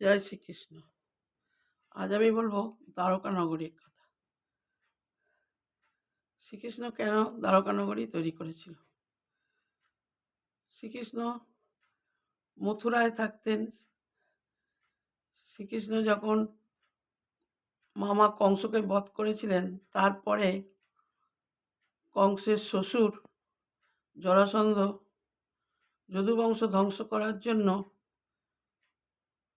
জয় শ্রীকৃষ্ণ। আজ আমি বলব দ্বারকা নগরীর কথা। শ্রীকৃষ্ণ কেন দ্বারকা নগরী তৈরি করেছিল? শ্রীকৃষ্ণ মথুরায় থাকতেন। শ্রীকৃষ্ণ যখন মামা কংসকে বধ করেছিলেন, তারপরে কংসের শ্বশুর জরাসন্ধ, যদুবংশ ধ্বংস করার জন্য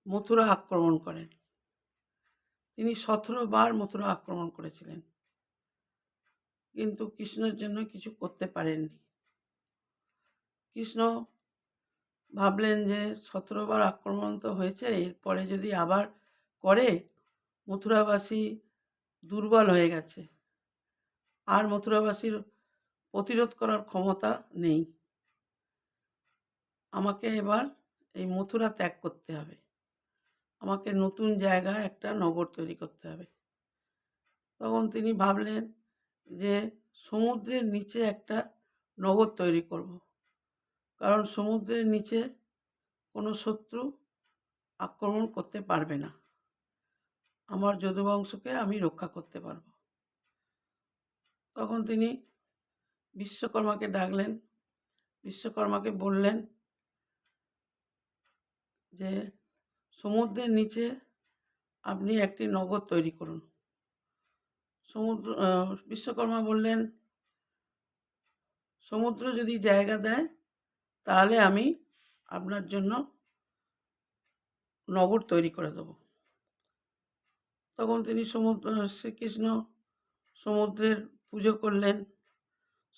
মথুরা আক্রমণ করেন। তিনি সতেরো বার মথুরা আক্রমণ করেছিলেন। কিন্তু কৃষ্ণের জন্য কিছু করতে পারেননি। কৃষ্ণ ভাবলেন যে সতেরো বার আক্রমণ তো হয়েছে, এরপরে যদি আবার করে, মথুরাবাসী দুর্বল হয়ে গেছে। আর মথুরাবাসীর প্রতিরোধ করার ক্ষমতা নেই। আমাকে এবার এই মথুরা ত্যাগ করতে হবে। আমাকে নতুন জায়গায় একটা নগর তৈরি করতে হবে। তখন তিনি ভাবলেন যে সমুদ্রের নিচে একটা নগর তৈরি করব। কারণ সমুদ্রের নিচে কোনো শত্রু আক্রমণ করতে পারবে না। আমার যদুবংশকে আমি রক্ষা করতে পারব। তখন তিনি বিশ্বকর্মাকে ডাকলেন। বিশ্বকর্মাকে বললেন যে সমুদ্রের নিচে আপনি একটি নগর তৈরি করুন। সমুদ্র বিশ্বকর্মা বললেন, সমুদ্র যদি জায়গা দেয়, তাহলে আমি আপনার জন্য নগর তৈরি করে দেব। তখন তিনি সমুদ্র, শ্রীকৃষ্ণ সমুদ্রের পুজো করলেন,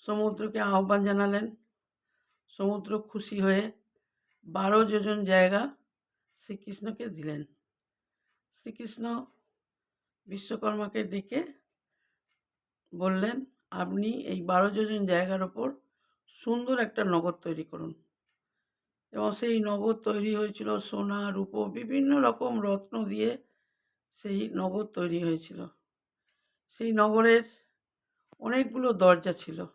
সমুদ্রকে আহ্বান জানালেন, সমুদ্র খুশি হয়ে বারো যোজন জায়গা শ্রীকৃষ্ণকে দিলেন। শ্রীকৃষ্ণ বিশ্বকর্মাকে ডেকে বললেন, আপনি এই বারো যোজন জায়গার ওপর সুন্দর একটা নগর তৈরি করুন। এবং সেই নগর তৈরি হয়েছিল সোনা, রূপো, বিভিন্ন রকম রত্ন দিয়ে সেই নগর তৈরি হয়েছিল। সেই নগরের অনেকগুলো দরজা ছিল।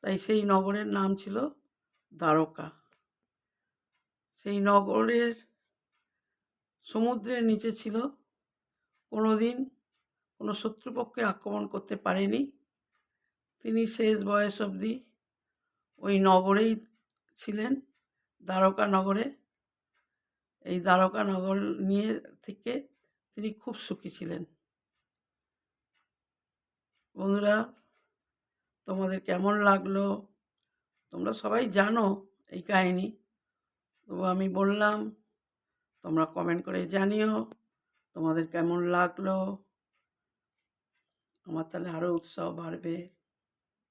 তাই সেই নগরের নাম ছিল দ্বারকা। সেই নগরের সমুদ্রের নিচে ছিল। কোনো দিন কোনো শত্রুপক্ষে আক্রমণ করতে পারেনি। তিনি শেষ বয়স অবধি ওই নগরেই ছিলেন, দ্বারকা নগরে। এই দ্বারকা নগর নিয়ে থেকে তিনি খুব সুখী ছিলেন। বন্ধুরা, তোমাদের কেমন লাগল? তোমরা সবাই জানো এই কাহিনী। তবু আমি বললাম, তোমরা কমেন্ট করে জানিও, তোমাদের কেমন লাগল? আমার তাহলে আরও উৎসাহ বাড়বে।